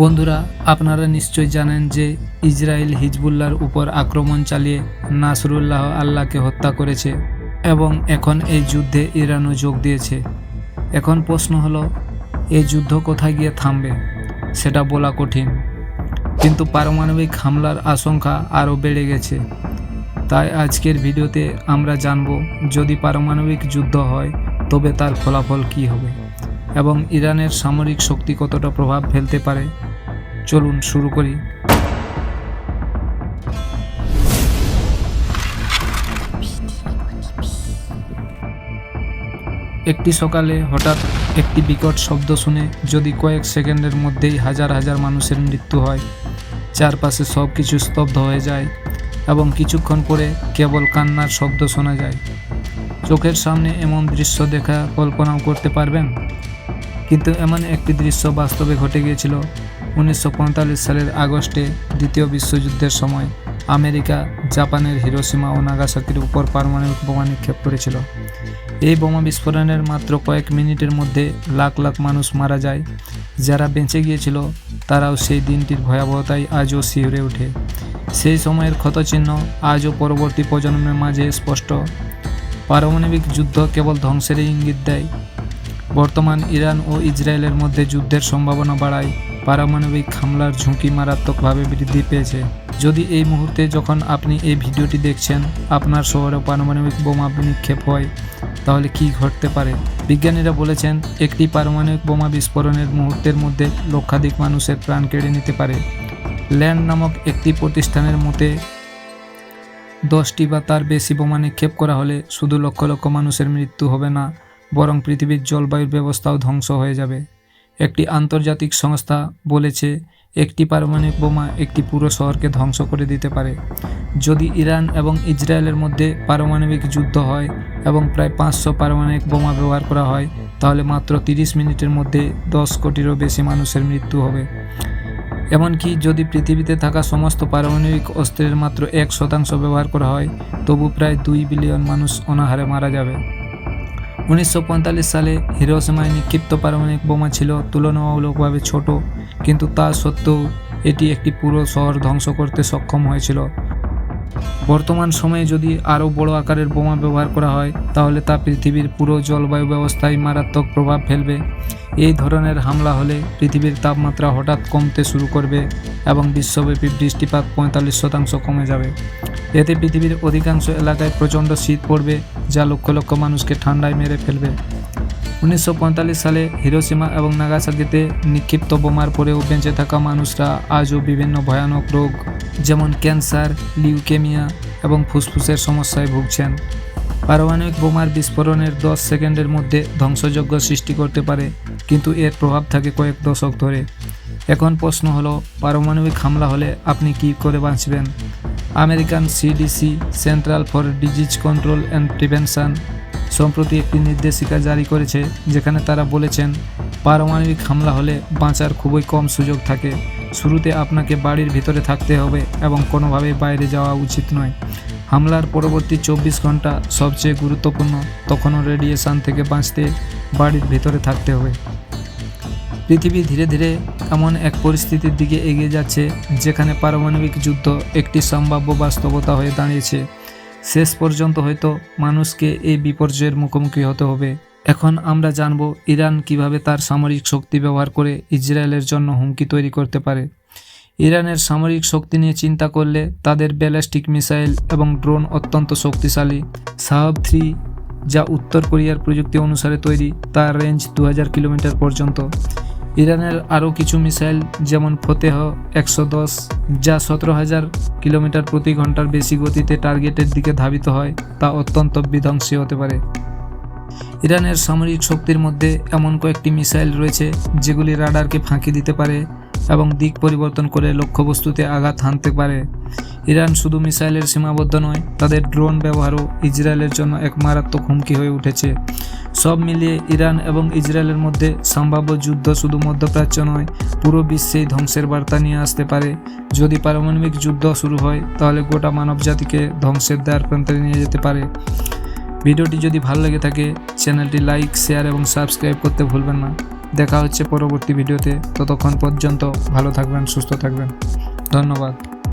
বন্ধুরা, আপনারা নিশ্চয় জানেন যে ইসরায়েল হিজবুল্লাহর উপর আক্রমণ চালিয়ে নাসরুল্লাহ আল্লাহকে হত্যা করেছে এবং এখন এই যুদ্ধে ইরানও যোগ দিয়েছে। এখন প্রশ্ন হলো এই যুদ্ধ কোথায় গিয়ে থামবে? সেটা বলা কঠিন। কিন্তু পারমাণবিক হামলার আশঙ্কা আরও বেড়ে গেছে। তাই আজকের ভিডিওতে আমরা জানব, যদি পারমাণবিক যুদ্ধ হয়, তবে তার ফলাফল কী হবে এবং ইরানের সামরিক শক্তি কতটা প্রভাব ফেলতে পারে। চলুন শুরু করি। একটি সকালে হঠাৎ একটি বিকট শব্দ শুনে যদি কয়েক সেকেন্ডের মধ্যেই হাজার হাজার মানুষের মৃত্যু হয়, চারপাশে সব কিছু স্তব্ধ হয়ে যায় এবং কিছুক্ষণ পরে কেবল কান্নার শব্দ শোনা যায়। চোখের সামনে এমন দৃশ্য দেখা কল্পনাও করতে পারবেন? কিন্তু এমন একটি দৃশ্য বাস্তবে ঘটে গিয়েছিল উনিশশো পঁয়তাল্লিশ সালের আগস্টে দ্বিতীয় বিশ্বযুদ্ধের সময় আমেরিকা জাপানের হিরোসীমা ও নাগাসাকির উপর পারমাণবিক বোমা নিক্ষেপ করেছিল। এই বোমা বিস্ফোরণের মাত্র কয়েক মিনিটের মধ্যে লাখ লাখ মানুষ মারা যায়। যারা বেঁচে গিয়েছিল, তারাও সেই দিনটির ভয়াবহতায় আজও শিহরে ওঠে। সেই সময়ের ক্ষতচিহ্ন আজও পরবর্তী প্রজন্মের মাঝে স্পষ্ট। পারমাণবিক যুদ্ধ কেবল ধ্বংসেরই ইঙ্গিত দেয়। বর্তমান ইরান ও ইসরায়েলের মধ্যে যুদ্ধের সম্ভাবনা বাড়ায়। পারমাণবিক হামলার ঝুঁকি মারাত্মকভাবে বৃদ্ধি পেয়েছে। যদি এই মুহূর্তে যখন আপনি এই ভিডিওটি দেখছেন, আপনার শহরে পারমাণবিক বোমা নিক্ষেপ হয়, তাহলে কি ঘটতে পারে? বিজ্ঞানীরা বলেছেন, একটি পারমাণবিক বোমা বিস্ফোরণের মুহূর্তের মধ্যে লক্ষাধিক মানুষের প্রাণ কেড়ে নিতে পারে। ল্যান্ড নামক একটি প্রতিষ্ঠানের মতে, দশটি বা তার বেশি বোমা নিক্ষেপ করা হলে শুধু লক্ষ লক্ষ মানুষের মৃত্যু হবে না, বরং পৃথিবীর জলবায়ুর ব্যবস্থাও ধ্বংস হয়ে যাবে। একটি আন্তর্জাতিক সংস্থা বলেছে, একটি পারমাণবিক বোমা একটি পুরো শহরকে ধ্বংস করে দিতে পারে। যদি ইরান এবং ইসরায়েলের মধ্যে পারমাণবিক যুদ্ধ হয় এবং প্রায় পাঁচশো পারমাণবিক বোমা ব্যবহার করা হয়, তাহলে মাত্র তিরিশ মিনিটের মধ্যে দশ কোটিরও বেশি মানুষের মৃত্যু হবে। এমনকি যদি পৃথিবীতে থাকা সমস্ত পারমাণবিক অস্ত্রের মাত্র এক শতাংশ ব্যবহার করা হয়, তবু প্রায় দুই বিলিয়ন মানুষ অনাহারে মারা যাবে। উনিশশো পঁয়তাল্লিশ সালে হিরোসীমায় নিক্ষিপ্ত পারমাণবিক বোমা ছিল তুলনামূলকভাবে ছোট, কিন্তু তা সত্ত্বেও এটি একটি পুরো শহর ধ্বংস করতে সক্ষম হয়েছিল। বর্তমান সময়ে যদি আরও বড় আকারের বোমা ব্যবহার করা হয়, তাহলে তা পৃথিবীর পুরো জলবায়ু ব্যবস্থায় মারাত্মক প্রভাব ফেলবে। এই ধরনের হামলা হলে পৃথিবীর তাপমাত্রা হঠাৎ কমতে শুরু করবে এবং বিশ্বব্যাপী বৃষ্টিপাত পঁয়তাল্লিশ শতাংশ কমে যাবে। এতে পৃথিবীর অধিকাংশ এলাকায় প্রচণ্ড শীত পড়বে, যা লক্ষ লক্ষ মানুষকে ঠান্ডায় মেরে ফেলবে। উনিশশো পঁয়তাল্লিশ সালে হিরোসীমা এবং নাগাসাকিতে নিক্ষিপ্ত বোমার পরেও বেঁচে থাকা মানুষরা আজও বিভিন্ন ভয়ানক রোগ যেমন ক্যান্সার, লিউকেমিয়া এবং ফুসফুসের সমস্যায় ভুগছেন। পারমাণবিক বোমার বিস্ফোরণের দশ সেকেন্ডের মধ্যে ধ্বংসযজ্ঞ সৃষ্টি করতে পারে, কিন্তু এর প্রভাব থাকে কয়েক দশক ধরে। এখন প্রশ্ন হলো, পারমাণবিক হামলা হলে আপনি কি করে বাঁচবেন? American CDC, central for disease control and prevention, সম্প্রতি একটি নির্দেশিকা জারি করেছে, যেখানে তারা বলেছেন, পারমাণবিক হামলা হলে বাঁচার খুবই কম সুযোগ থাকে। শুরুতে আপনাকে বাড়ির ভিতরে থাকতে হবে এবং কোনোভাবেই বাইরে যাওয়া উচিত নয়। হামলার পরবর্তী চব্বিশ ঘণ্টা সবচেয়ে গুরুত্বপূর্ণ, তখনও রেডিয়েশন থেকে বাঁচতে বাড়ির ভিতরে থাকতে হবে। পৃথিবী ধীরে ধীরে এমন এক পরিস্থিতির দিকে এগিয়ে যাচ্ছে, যেখানে পারমাণবিক যুদ্ধ একটি সম্ভাব্য বাস্তবতা হয়ে দাঁড়িয়েছে। শেষ পর্যন্ত হয়তো মানুষকে এই বিপর্যয়ের মুখোমুখি হতে হবে। এখন আমরা জানব ইরান কীভাবে তার সামরিক শক্তি ব্যবহার করে ইসরায়েলের জন্য হুমকি তৈরি করতে পারে। ইরানের সামরিক শক্তি নিয়ে চিন্তা করলে তাদের ব্যালিস্টিক মিসাইল এবং ড্রোন অত্যন্ত শক্তিশালী। সাহাব থ্রি, যা উত্তর কোরিয়ার প্রযুক্তি অনুসারে তৈরি, তার রেঞ্জ দু হাজার কিলোমিটার পর্যন্ত। ইরানের আরও কিছু মিসাইল, যেমন ফতেহ একশো দশ, যা সতেরো হাজার কিলোমিটার প্রতি ঘণ্টার বেশি গতিতে টার্গেটের দিকে ধাবিত হয়, তা অত্যন্ত বিধ্বংসী হতে পারে। ইরানের সামরিক শক্তির মধ্যে এমন কয়েকটি মিসাইল রয়েছে যেগুলি রাডারকে ফাঁকি দিতে পারে এবং দিক পরিবর্তন করে লক্ষ্যবস্তুতে আঘাত হানতে পারে। ইরান শুধু মিসাইলের সীমাবদ্ধ নয়, তাদের ড্রোন ব্যবহারও ইসরায়েলের জন্য এক মারাত্মক হুমকি হয়ে উঠেছে। সব মিলিয়ে ইরান এবং ইসরায়েলের মধ্যে সম্ভাব্য যুদ্ধ শুধু মধ্যপ্রাচ্য নয়, পুরো বিশ্বেই ধ্বংসের বার্তা নিয়ে আসতে পারে। যদি পারমাণবিক যুদ্ধ শুরু হয়, তাহলে গোটা মানবজাতিকে ধ্বংসের দ্বার প্রান্তে নিয়ে যেতে পারে। ভিডিওটি যদি ভালো লেগে থাকে, চ্যানেলটি লাইক, শেয়ার এবং সাবস্ক্রাইব করতে ভুলবেন না। দেখা হচ্ছে পরবর্তী ভিডিওতে। ততক্ষণ পর্যন্ত ভালো থাকবেন, সুস্থ থাকবেন। ধন্যবাদ।